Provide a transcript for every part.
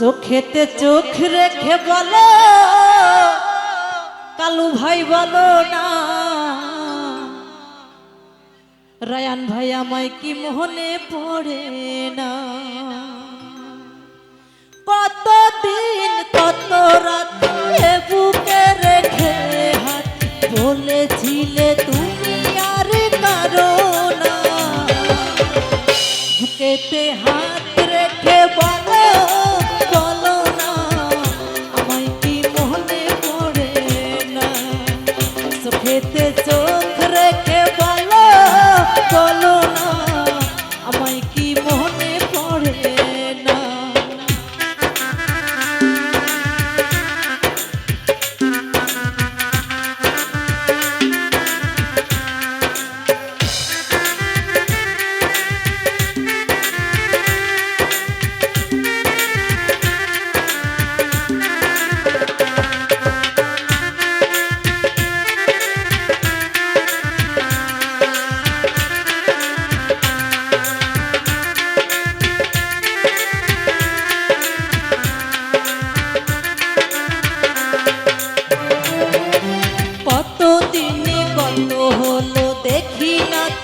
চোখেতে চোখ রেখে বলো, কালু ভাই বলো না। রায়ান ভাই আমায় কি মোহনে পড়ে না? কতদিন, কত রাত খেতে চলে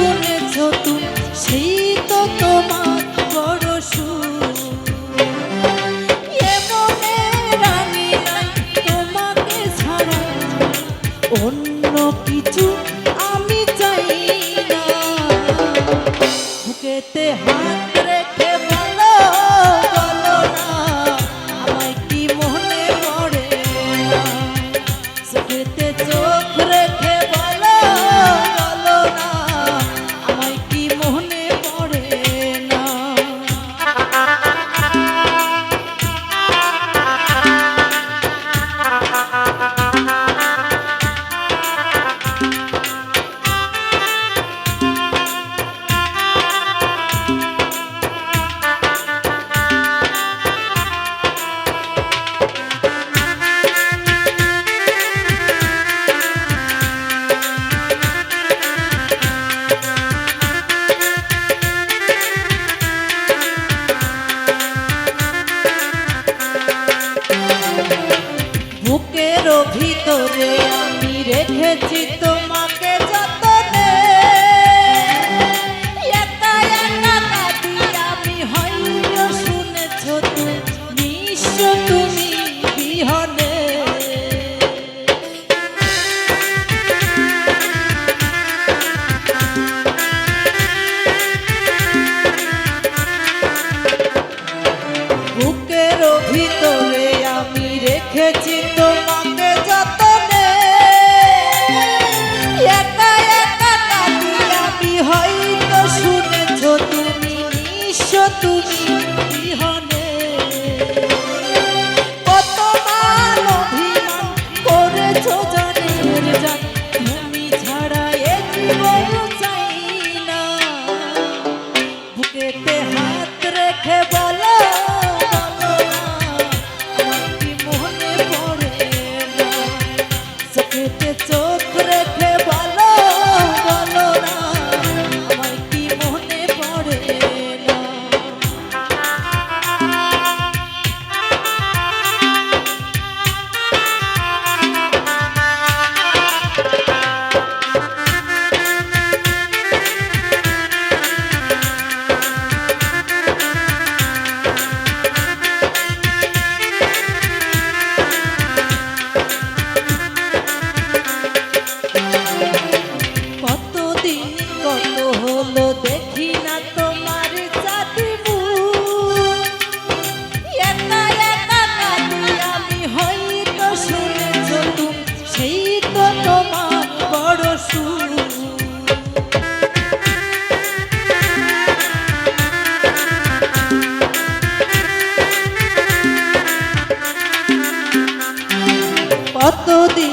শুনেছ তুমি? সেই তো তোমার বড় সুর। এমন রানী নাই তোমাকে ছাড়া। অন্য রে আমি রেখেছি তো কত মান অভিমান করেছ জানে জানে কতদিন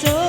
Don't